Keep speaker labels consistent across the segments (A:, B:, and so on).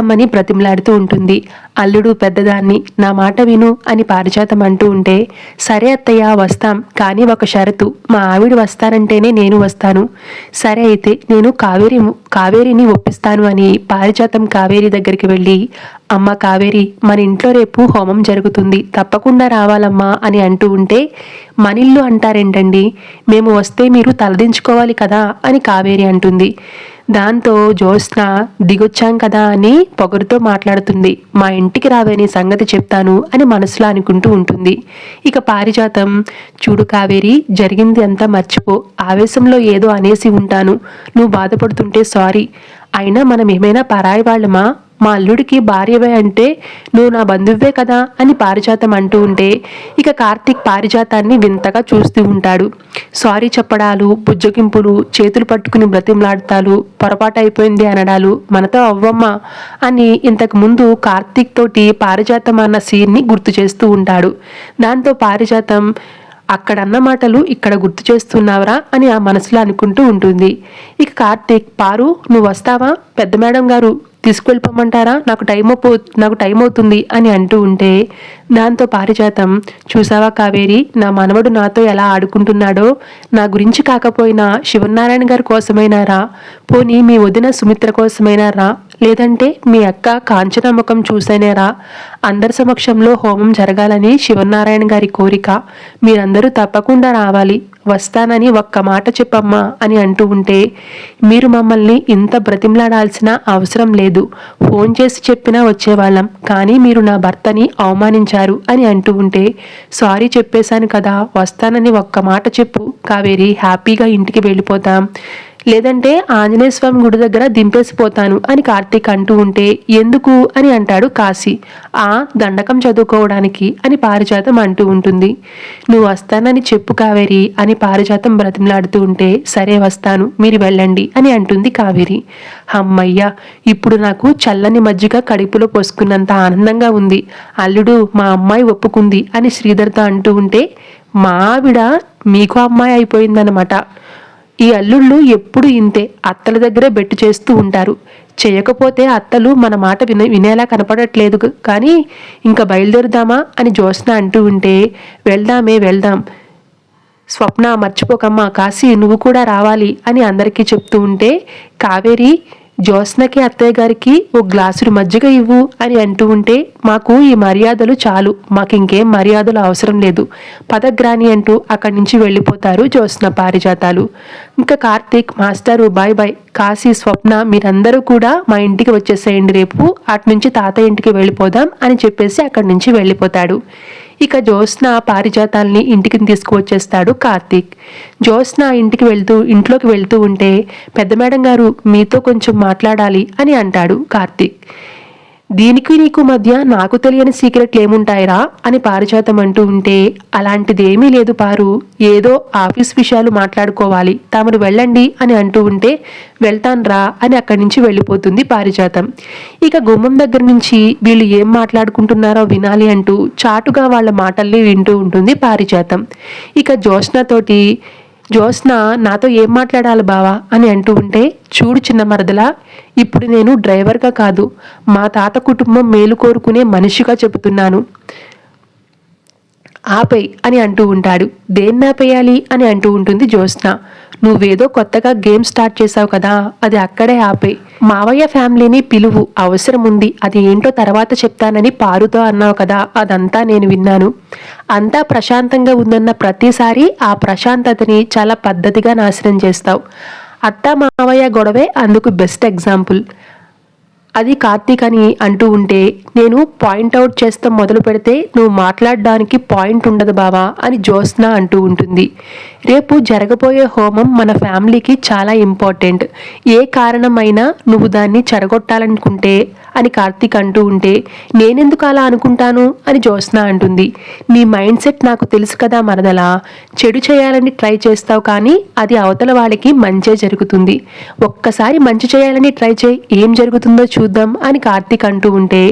A: అమ్మని ప్రతిమలాడుతూ ఉంటుంది. అల్లుడు పెద్దదాన్ని నా మాట విను అని పారిజాతం అంటూ ఉంటే సరే అత్తయ్య వస్తాం. కానీ ఒక షరతు. మా ఆవిడ వస్తానంటేనే నేను వస్తాను. సరే అయితే నేను కావేరి కావేరిని ఒప్పిస్తాను అని పారిజాతం కావేరి దగ్గరికి వెళ్ళి అమ్మ కావేరి మన ఇంట్లో రేపు హోమం జరుగుతుంది. తప్పకుండా రావాలమ్మా అని అంటూ ఉంటే మనిల్లు అంటారేంటండి? మేము వస్తే మీరు తలదించుకోవాలి కదా అని కావేరి అంటుంది. దాంతో జ్యోత్స్న దిగొచ్చాం కదా అని పొగరుతో మాట్లాడుతుంది. మా ఇంటికి రావేని సంగతి చెప్తాను అని మనసులో అనుకుంటూ ఉంటుంది. ఇక పారిజాతం చూడు కావేరి జరిగింది అంతా మర్చిపో ఆవేశంలో ఏదో అనేసి ఉంటాను. నువ్వు బాధపడుతుంటే సారీ. అయినా మనం ఏమైనా పరాయి వాళ్ళమా? మా అల్లుడికి భార్యవే అంటే నువ్వు నా బంధువే కదా అని పారిజాతం అంటూ ఉంటే ఇక కార్తీక్ పారిజాతాన్ని వింతగా చూస్తూ ఉంటాడు. సారీ చెప్పడాలు బుజ్జగింపులు చేతులు పట్టుకుని బ్రతిమలాడతాలు పొరపాటు అయిపోయింది అనడాలు మనతో అవ్వమ్మ అని ఇంతకు ముందు కార్తీక్ తోటి పారిజాతం అన్న సీన్ని గుర్తు చేస్తూ ఉంటాడు. దాంతో పారిజాతం అక్కడ అన్న మాటలు ఇక్కడ గుర్తు చేస్తున్నావరా అని ఆ మనసులో అనుకుంటూ ఉంటుంది. ఇక కార్తీక్ పారు నువ్వు వస్తావా? పెద్ద మేడం గారు తీసుకువెళ్ళిపోమంటారా నాకు టైం అయిపో నాకు టైం అవుతుంది అని అంటూ ఉంటే దాంతో పారిజాతం. చూసావా కావేరి? నా మనవడు నాతో ఎలా ఆడుకుంటున్నాడో? నా గురించి కాకపోయినా శివనారాయణ గారి కోసమైనా రా. పోనీ మీ వదిన సుమిత్ర కోసమైనా రా. లేదంటే మీ అక్క కాంచన ముఖం చూసేనేరా? అందరి సమక్షంలో హోమం జరగాలని శివనారాయణ గారి కోరిక. మీరందరూ తప్పకుండా రావాలి. వస్తానని ఒక్క మాట చెప్పమ్మా అని అంటూ ఉంటే మీరు మమ్మల్ని ఇంత బ్రతిమలాడాల్సిన అవసరం లేదు. ఫోన్ చేసి చెప్పినా వచ్చేవాళ్ళం. కానీ మీరు నా భర్తని అవమానించారు అని అంటూ ఉంటే సారీ చెప్పేశాను కదా వస్తానని ఒక్క మాట చెప్పు. కావేరి హ్యాపీగా ఇంటికి వెళ్ళిపోతాం. లేదంటే ఆంజనేయ స్వామి గుడి దగ్గర దింపేసిపోతాను అని కార్తీక్ అంటూ ఉంటే ఎందుకు అని అంటాడు కాశీ. ఆ దండకం చదువుకోవడానికి అని పారిజాతం అంటూ ఉంటుంది. నువ్వు వస్తానని చెప్పు కావేరి అని పారిజాతం బ్రతిమలాడుతూ ఉంటే సరే వస్తాను మీరు వెళ్ళండి అని అంటుంది కావేరి. అమ్మయ్య ఇప్పుడు నాకు చల్లని మజ్జిగ కడుపులో పోసుకున్నంత ఆనందంగా ఉంది. అల్లుడు మా అమ్మాయి ఒప్పుకుంది అని శ్రీధర్తో అంటూ ఉంటే మా ఆవిడ మీకు అమ్మాయి అయిపోయిందనమాట ఈ అల్లుళ్ళు ఎప్పుడు ఇంతే అత్తల దగ్గరే బెట్టు చేస్తూ ఉంటారు. చేయకపోతే అత్తలు మన మాట విన వినేలా కనపడట్లేదు. కానీ ఇంకా బయలుదేరుదామా అని జ్యోత్స్న అంటూ ఉంటే వెళ్దామే వెళ్దాం. స్వప్న మర్చిపోకమ్మా కాశీ నువ్వు కూడా రావాలి అని అందరికీ చెప్తూ ఉంటే కావేరి జ్యోత్స్నకి అత్తయ్య గారికి ఓ గ్లాసుడు మజ్జిగ ఇవ్వు అని అంటూ ఉంటే మాకు ఈ మర్యాదలు చాలు. మాకు ఇంకేం మర్యాదలు అవసరం లేదు. పదగ్రాని అంటూ అక్కడి నుంచి వెళ్ళిపోతారు జ్యోత్స్న పారిజాతాలు. ఇంకా Karthik master bye bye Kashi Swapna మీరందరూ కూడా మా ఇంటికి వచ్చేసేయండి రేపు. అటు నుంచి తాతయ్య ఇంటికి వెళ్ళిపోదాం అని చెప్పేసి అక్కడి నుంచి వెళ్ళిపోతాడు. ఇక జ్యోత్స్న పారిజాతాల్ని ఇంటికి తీసుకువచ్చేస్తాడు కార్తీక్. జ్యోత్స్న ఇంటికి వెళ్తూ ఇంట్లోకి వెళ్తూ ఉంటే పెద్ద మేడం గారు మీతో కొంచెం మాట్లాడాలి అని అంటాడు కార్తీక్. దీనికి నీకు మధ్య నాకు తెలియని సీక్రెట్లు ఏముంటాయిరా అని పారిజాతం అంటూ ఉంటే అలాంటిదేమీ లేదు పారు. ఏదో ఆఫీస్ విషయాలు మాట్లాడుకోవాలి. తమరు వెళ్ళండి అని అంటూ ఉంటే వెళ్తాన్రా అని అక్కడి నుంచి వెళ్ళిపోతుంది పారిజాతం. ఇక గుమ్మం దగ్గర నుంచి వీళ్ళు ఏం మాట్లాడుకుంటున్నారో వినాలి అంటూ చాటుగా వాళ్ళ మాటల్ని వింటూ ఉంటుంది పారిజాతం. ఇక జ్యోత్స్నతోటి జ్యోత్స్న నాతో ఏం మాట్లాడాలి బావా? అని అంటూ ఉంటే చూడు చిన్న మరదలా ఇప్పుడు నేను డ్రైవర్గా కాదు మా తాత కుటుంబం మేలు కోరుకునే మనిషిగా చెబుతున్నాను. ఆపేయ్ అని అంటూ ఉంటాడు. దేన్ని ఆపేయాలి అని అంటూ ఉంటుంది జ్యోత్స్న. నువ్వేదో కొత్తగా గేమ్ స్టార్ట్ చేసావు కదా అది అక్కడే ఆపే మావయ్య ఫ్యామిలీని పిలువు అవసరం ఉంది అది ఏంటో తర్వాత చెప్తానని పారుతో అన్నావు కదా అదంతా నేను విన్నాను. అంతా ప్రశాంతంగా ఉందన్న ప్రతిసారి ఆ ప్రశాంతతని చాలా పద్ధతిగా నాశనం చేస్తావు. అత్త మావయ్య గొడవే అందుకు బెస్ట్ ఎగ్జాంపుల్ అది కార్తీక్ అని అంటూ ఉంటే నేను పాయింట్ అవుట్ చేస్తాం మొదలు పెడితే నువ్వు మాట్లాడడానికి పాయింట్ ఉండదు బావా అని జ్యోత్స్న అంటూ ఉంటుంది. రేపు జరగబోయే హోమం మన ఫ్యామిలీకి చాలా ఇంపార్టెంట్. ఏ కారణమైనా నువ్వు దాన్ని చెరగొట్టాలనుకుంటే అని కార్తీక్ అంటూ ఉంటే నేనెందుకు అలా అనుకుంటాను అని జ్యోత్స్న అంటుంది. నీ మైండ్ సెట్ నాకు తెలుసు కదా మరదలా చెడు చేయాలని ట్రై చేస్తావు కానీ అది అవతల వాళ్ళకి మంచే జరుగుతుంది. ఒక్కసారి మంచి చేయాలని ట్రై చేయి ఏం జరుగుతుందో చూద్దాం అని కార్తీక్ అంటూ ఉంటే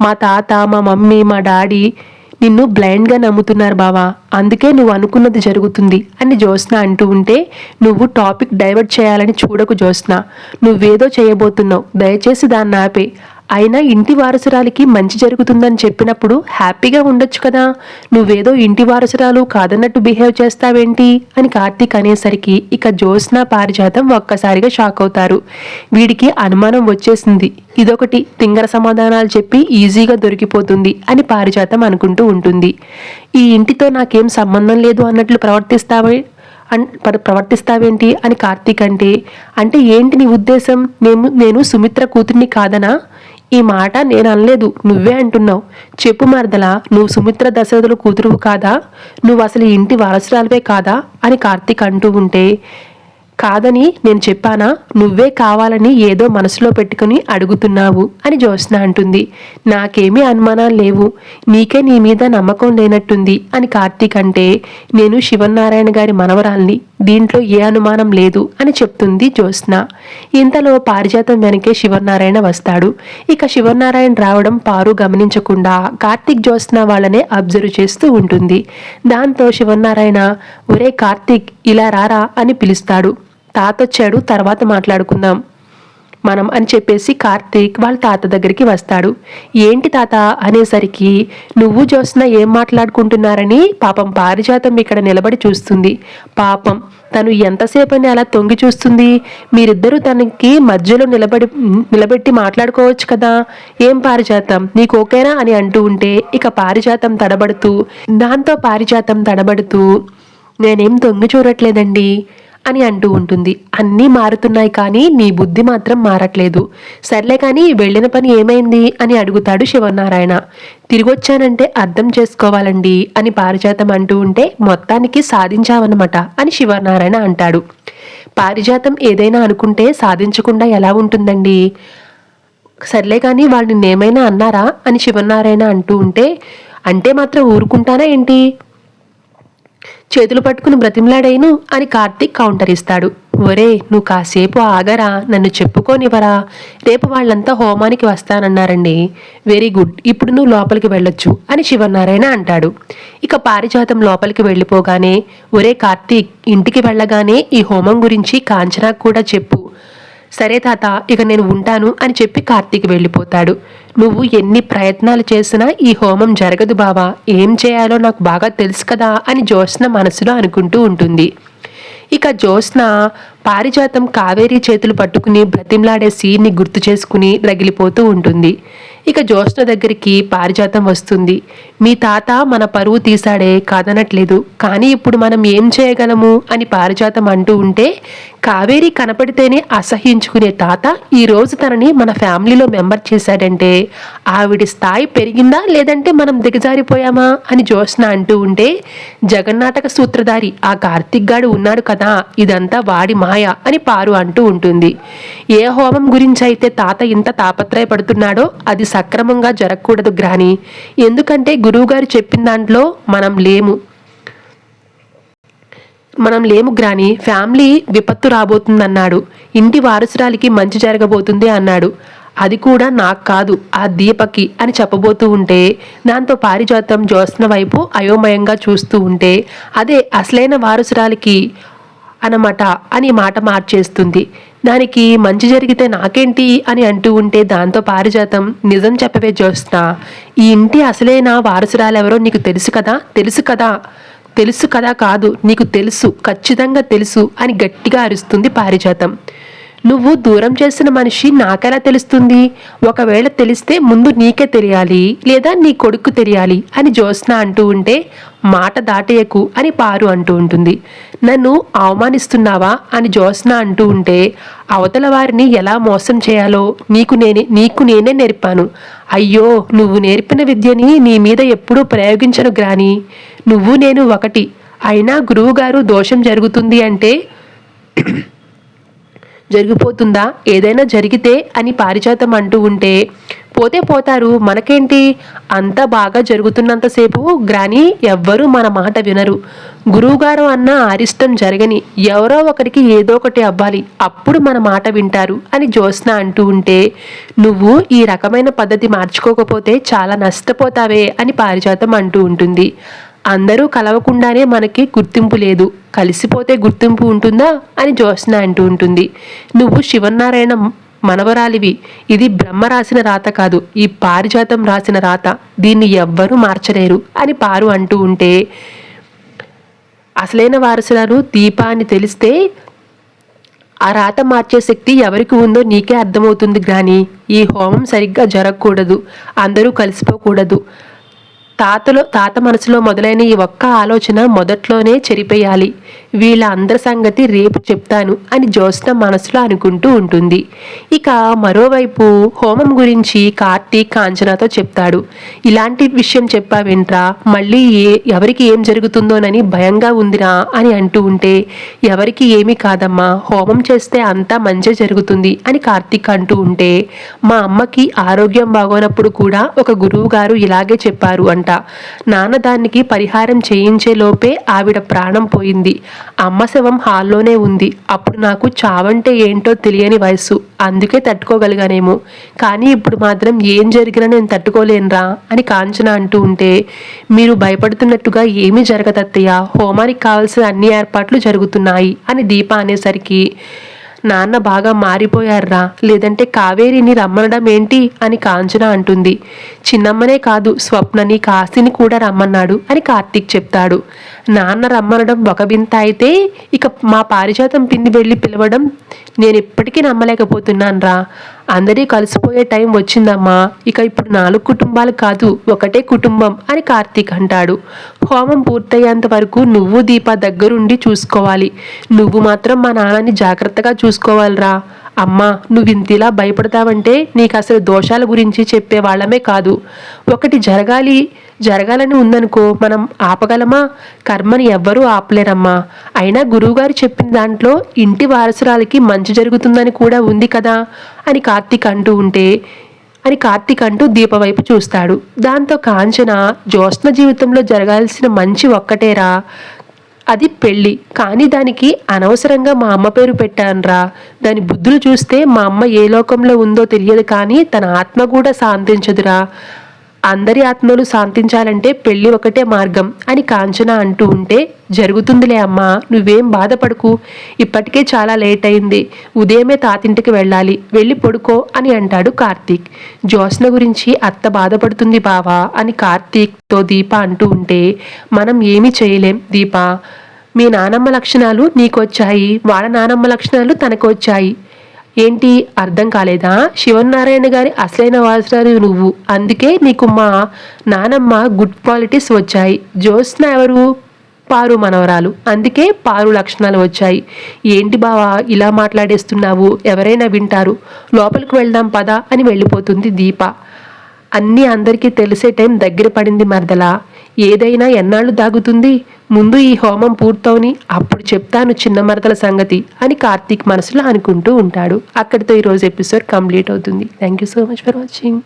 A: మా తాత మా మమ్మీ మా డాడీ నిన్ను బ్లైండ్గా నమ్ముతున్నారు బావా. అందుకే నువ్వు అనుకున్నది జరుగుతుంది అని జ్యోత్స్న అంటూ ఉంటే నువ్వు టాపిక్ డైవర్ట్ చేయాలని చూడకు జ్యోత్స్న. నువ్వేదో చేయబోతున్నావు. దయచేసి దాన్ని ఆపే. అయినా ఇంటి వారసురాలికి మంచి జరుగుతుందని చెప్పినప్పుడు హ్యాపీగా ఉండొచ్చు కదా. నువ్వేదో ఇంటి వారసురాలు కాదన్నట్టు బిహేవ్ చేస్తావేంటి? అని కార్తీక్ అనేసరికి ఇక జ్యోత్స్న పారిజాతం ఒక్కసారిగా షాక్ అవుతారు. వీడికి అనుమానం వచ్చేసింది. ఇదొకటి తింగర సమాధానాలు చెప్పి ఈజీగా దొరికిపోతుంది అని పారిజాతం అనుకుంటూ ఉంటుంది. ఈ ఇంటితో నాకేం సంబంధం లేదు అన్నట్లు ప్రవర్తిస్తావే అన్ ప్రవర్తిస్తావేంటి? అని కార్తీక్ అంటే అంటే ఏంటి నీ ఉద్దేశం? నేను నేను సుమిత్ర కూతుర్ని కాదనా? ఈ మాట నేను అనలేదు. నువ్వే అంటున్నావు. చెప్పు మరదలా నువ్వు సుమిత్ర దశరథుల కూతురువు కాదా? నువ్వు అసలు ఇంటి వారసురాలివే కాదా? అని కార్తీక్ అంటూ ఉంటే కాదని నేను చెప్పానా? నువ్వే కావాలని ఏదో మనసులో పెట్టుకుని అడుగుతున్నావు అని జ్యోత్స్న అంటుంది. నాకేమీ అనుమానాలు లేవు. నీకే నీ మీద నమ్మకం లేనట్టుంది అని కార్తీక్ అంటే నేను శివనారాయణ గారి మనవరాల్ని దీంట్లో ఏ అనుమానం లేదు అని చెప్తుంది జ్యోత్స్న. ఇంతలో పారిజాతం వెనకే శివనారాయణ వస్తాడు. ఇక శివనారాయణ రావడం పారు గమనించకుండా కార్తీక్ జ్యోత్స్న వాళ్ళనే అబ్జర్వ్ చేస్తూ ఉంటుంది. దాంతో శివనారాయణ ఒరే కార్తీక్ ఇలా రారా అని పిలుస్తాడు. తాతొచ్చాడు తర్వాత మాట్లాడుకుందాం. మనం అని చెప్పేసి కార్తీక్ వాళ్ళ తాత దగ్గరికి వస్తాడు. ఏంటి తాత? అనేసరికి నువ్వు జ్యోత్స్న ఏం మాట్లాడుకుంటున్నారని పాపం పారిజాతం ఇక్కడ నిలబడి చూస్తుంది. పాపం తను ఎంతసేపని అలా తొంగి చూస్తుంది? మీరిద్దరూ తనకి మధ్యలో నిలబడి నిలబెట్టి మాట్లాడుకోవచ్చు కదా? ఏం పారిజాతం? నీకు ఓకేనా అని అంటూ ఉంటే ఇక పారిజాతం తడబడుతూ దాంతో పారిజాతం తడబడుతూ నేనేం తొంగి చూడట్లేదండి. అని అంటూ ఉంటుంది. అన్నీ మారుతున్నాయి కానీ నీ బుద్ధి మాత్రం మారట్లేదు. సర్లే కానీ వెళ్ళిన పని ఏమైంది? అని అడుగుతాడు శివనారాయణ. తిరిగొచ్చానంటే అర్థం చేసుకోవాలండి అని పారిజాతం అంటూ ఉంటే మొత్తానికి సాధించావన్నమాట అని శివనారాయణ అంటాడు. పారిజాతం ఏదైనా అనుకుంటే సాధించకుండా ఎలా ఉంటుందండి? సర్లే కానీ వాళ్ళు ఏమైనా అన్నారా? అని శివనారాయణ అంటూ ఉంటే అంటే మాత్రం ఊరుకుంటానా ఏంటి? చేతులు పట్టుకుని బ్రతిమలాడైను అని కార్తీక్ కౌంటర్ ఇస్తాడు. ఒరే నువ్వు కాసేపు ఆగరా నన్ను చెప్పుకోనివరా రేపు వాళ్ళంతా హోమానికి వస్తానన్నారండి. వెరీ గుడ్ ఇప్పుడు నువ్వు లోపలికి వెళ్ళొచ్చు అని శివనారాయణ అంటాడు. ఇక పారిజాతం లోపలికి వెళ్ళిపోగానే ఒరే కార్తీక్ ఇంటికి వెళ్ళగానే ఈ హోమం గురించి కాంచనా కూడా చెప్పు. సరే తాత ఇక నేను ఉంటాను అని చెప్పి కార్తీక్ వెళ్ళిపోతాడు. నువ్వు ఎన్ని ప్రయత్నాలు చేసినా ఈ హోమం జరగదు బావా. ఏం చేయాలో నాకు బాగా తెలుసు కదా అని జ్యోత్స్న మనసులో అనుకుంటూ ఉంటుంది. ఇక జ్యోత్స్న పారిజాతం కావేరీ చేతులు పట్టుకుని బ్రతిమ్లాడే సీన్ని గుర్తు చేసుకుని రగిలిపోతూ ఉంటుంది. ఇక జ్యోత్స్న దగ్గరికి పారిజాతం వస్తుంది. మీ తాత మన పరువు తీశాడే కాదనట్లేదు. కానీ ఇప్పుడు మనం ఏం చేయగలము? అని పారిజాతం అంటూ ఉంటే కావేరి కనపడితేనే అసహ్యించుకునే తాత ఈ రోజు తనని మన ఫ్యామిలీలో మెంబర్ చేశాడంటే ఆవిడ స్థాయి పెరిగిందా లేదంటే మనం దిగజారిపోయామా? అని జ్యోత్స్న అంటూ ఉంటే జగన్నాటక సూత్రధారి ఆ కార్తిక్ గాడు ఉన్నాడు కదా ఇదంతా వాడి మాయ అని పారు అంటూ ఉంటుంది. ఏ హోమం గురించి అయితే తాత ఇంత తాపత్రయపడుతున్నాడో అది సక్రమంగా జరగకూడదు గ్రాని. ఎందుకంటే గురువుగారు చెప్పిన దాంట్లో మనం లేము. మనం లేము గ్రాని. ఫ్యామిలీ విపత్తు రాబోతుందన్నాడు. ఇంటి వారసురాలికి మంచి జరగబోతుంది అన్నాడు. అది కూడా నాకు కాదు ఆ దీపకి అని చెప్పబోతూ ఉంటే దాంతో పారిజాతం జ్యోత్స్న వైపు అయోమయంగా చూస్తూ ఉంటే అదే అసలైన వారసురాలికి అన్నమాట అని మాట మార్చేస్తుంది. దానికి మంచి జరిగితే నాకేంటి అని అంటూ ఉంటే దాంతో పారిజాతం. నిజం చెప్పవే జ్యోత్స్న. ఈ ఇంటి అసలైన వారసురాలెవరో నీకు తెలుసు కదా? తెలుసు కదా? తెలుసు కదా కాదు నీకు తెలుసు ఖచ్చితంగా తెలుసు అని గట్టిగా అరుస్తుంది పారిజాతం. నువ్వు దూరం చేసిన మనిషి నాకెలా తెలుస్తుంది? ఒకవేళ తెలిస్తే ముందు నీకే తెలియాలి లేదా నీ కొడుకు తెలియాలి అని జ్యోత్స్న అంటూ ఉంటే మాట దాటేయకు అని పారు అంటూ ఉంటుంది. నన్ను అవమానిస్తున్నావా అని జ్యోత్స్న అంటూ ఉంటే అవతల వారిని ఎలా మోసం చేయాలో నీకు నేనే నీకు నేనే నేర్పాను. అయ్యో నువ్వు నేర్పిన విద్యని నీ మీద ఎప్పుడూ ప్రయోగించను గ్రాని. నువ్వు నేను ఒకటి. అయినా గురువుగారు దోషం జరుగుతుంది అంటే జరిగిపోతుందా? ఏదైనా జరిగితే అని పారిజాతం అంటూ ఉంటే పోతే పోతారు. మనకేంటి? అంత బాగా జరుగుతున్నంతసేపు గ్రాని ఎవ్వరూ మన మాట వినరు. గురువుగారు అన్న అరిష్టం జరగని ఎవరో ఒకరికి ఏదో ఒకటి అవ్వాలి. అప్పుడు మన మాట వింటారు అని జ్యోత్స్న అంటూ ఉంటే నువ్వు ఈ రకమైన పద్ధతి మార్చుకోకపోతే చాలా నష్టపోతావే అని పారిజాతం అంటూ ఉంటుంది. అందరూ కలవకుండానే మనకి గుర్తింపు లేదు. కలిసిపోతే గుర్తింపు ఉంటుందా? అని జ్యోత్స్న అంటూ ఉంటుంది. నువ్వు శివనారాయణ మనవరాలివి. ఇది బ్రహ్మ రాసిన రాత కాదు. ఈ పారిజాతం రాసిన రాత. దీన్ని ఎవ్వరూ మార్చలేరు. అని పారు అంటూ ఉంటే అసలైన వారసులను దీప అని తెలిస్తే ఆ రాత మార్చే శక్తి ఎవరికి ఉందో నీకే అర్థమవుతుంది కానీ ఈ హోమం సరిగ్గా జరగకూడదు. అందరూ కలిసిపోకూడదు. తాతలో తాత మనసులో మొదలైన ఈ ఒక్క ఆలోచన మొదట్లోనే చెరిపేయాలి. వీళ్ళ అందరి సంగతి రేపు చెప్తాను అని జ్యోత్స్న మనసులో అనుకుంటూ ఉంటుంది. ఇక మరోవైపు హోమం గురించి కార్తీక్ కాంచనాతో చెప్తాడు. ఇలాంటి విషయం చెప్పావేంట్రా? మళ్ళీ ఏ ఎవరికి ఏం జరుగుతుందోనని భయంగా ఉందిరా? అని అంటూ ఉంటే ఎవరికి ఏమీ కాదమ్మా. హోమం చేస్తే అంతా మంచి జరుగుతుంది అని కార్తీక్ అంటూ ఉంటే మా అమ్మకి ఆరోగ్యం బాగోనప్పుడు కూడా ఒక గురువు గారు ఇలాగే చెప్పారు అంట నాన్న దానికి పరిహారం చేయించే లోపే ఆవిడ ప్రాణం పోయింది. అమ్మ శవం హాల్లోనే ఉంది. అప్పుడు నాకు చావంటే ఏంటో తెలియని వయసు అందుకే తట్టుకోగలిగానేమో. కానీ ఇప్పుడు మాత్రం ఏం జరిగినా నేను తట్టుకోలేనురా అని కాంచన అంటూ ఉంటే మీరు భయపడుతున్నట్టుగా ఏమీ జరగదత్తయ్య. హోమానికి కావాల్సిన అన్ని ఏర్పాట్లు జరుగుతున్నాయి అని దీప అనేసరికి నాన్న బాగా మారిపోయారా లేదంటే కావేరిని రమ్మనడం ఏంటి అని కాంచన అంటుంది. చిన్నమ్మనే కాదు స్వప్నని కాశీని కూడా రమ్మన్నాడు అని కార్తీక్ చెప్తాడు. నాన్న రమ్మనడం ఒక వింత అయితే ఇక మా పారిజాతం పిన్ని వెళ్ళి పిలవడం నేను ఇప్పటికీ నమ్మలేకపోతున్నాను రా అందరి కలిసిపోయే టైం వచ్చిందమ్మా. ఇక ఇప్పుడు నాలుగు కుటుంబాలు కాదు ఒకటే కుటుంబం అని కార్తీక్ అంటాడు. హోమం పూర్తయ్యేంత వరకు నువ్వు దీప దగ్గరుండి చూసుకోవాలి. నువ్వు మాత్రం మా నాన్నని జాగ్రత్తగా చూసుకోవాలిరా. అమ్మా నువ్వు ఇంతిలా భయపడతావంటే నీకు అసలు దోషాల గురించి చెప్పే వాళ్ళమే కాదు. ఒకటి జరగాలి జరగాలని ఉందనుకో మనం ఆపగలమా? కర్మని ఎవ్వరూ ఆపలేరమ్మా. అయినా గురువుగారు చెప్పిన దాంట్లో ఇంటి వారసురాలకి మంచి జరుగుతుందని కూడా ఉంది కదా? అని కార్తీక్ అంటూ ఉంటే అని కార్తీక్ అంటూ దీపవైపు చూస్తాడు. దాంతో కాంచన జ్యోత్స్న జీవితంలో జరగాల్సిన మంచి ఒక్కటేరా? అది పెళ్ళి. కానీ దానికి అనవసరంగా మా అమ్మ పేరు పెట్టానురా. దాని బుద్ధులు చూస్తే మా అమ్మ ఏ లోకంలో ఉందో తెలియదు కానీ తన ఆత్మ కూడా శాంతించదురా. అందరి ఆత్మలు శాంతించాలంటే పెళ్ళి ఒకటే మార్గం అని కాంచన అంటూ ఉంటే జరుగుతుందిలే అమ్మా నువ్వేం బాధపడకు. ఇప్పటికే చాలా లేట్ అయింది. ఉదయమే తాతింటికి వెళ్ళాలి. వెళ్ళి పడుకో అని అంటాడు కార్తీక్. జ్యోత్స్న గురించి అత్త బాధపడుతుంది బావా అని కార్తీక్తో దీప అంటూ ఉంటే మనం ఏమీ చేయలేం దీప. మీ నానమ్మ లక్షణాలు నీకొచ్చాయి. వాళ్ళ నానమ్మ లక్షణాలు తనకు వచ్చాయి ఏంటి? అర్థం కాలేదా? శివనారాయణ గారి అసలైన వారసురాలు నువ్వు. అందుకే నీకు మా నానమ్మ గుడ్ క్వాలిటీస్ వచ్చాయి. జ్యోత్స్న ఎవరు? పారు మనవరాలు. అందుకే పారు లక్షణాలు వచ్చాయి. ఏంటి బావా? ఇలా మాట్లాడేస్తున్నావు. ఎవరైనా వింటారు. లోపలికి వెళ్దాం పదా అని వెళ్ళిపోతుంది దీప. అన్నీ అందరికీ తెలిసే టైం దగ్గర పడింది మరదలా. ఏదైనా ఎన్నాళ్ళు దాగుతుంది? ముందు ఈ హోమం పూర్తవుని అప్పుడు చెప్తాను చిన్న మరదల సంగతి అని కార్తీక్ మనసులో అనుకుంటూ ఉంటాడు. అక్కడితో ఈరోజు ఎపిసోడ్ కంప్లీట్ అవుతుంది. Thank you so much for watching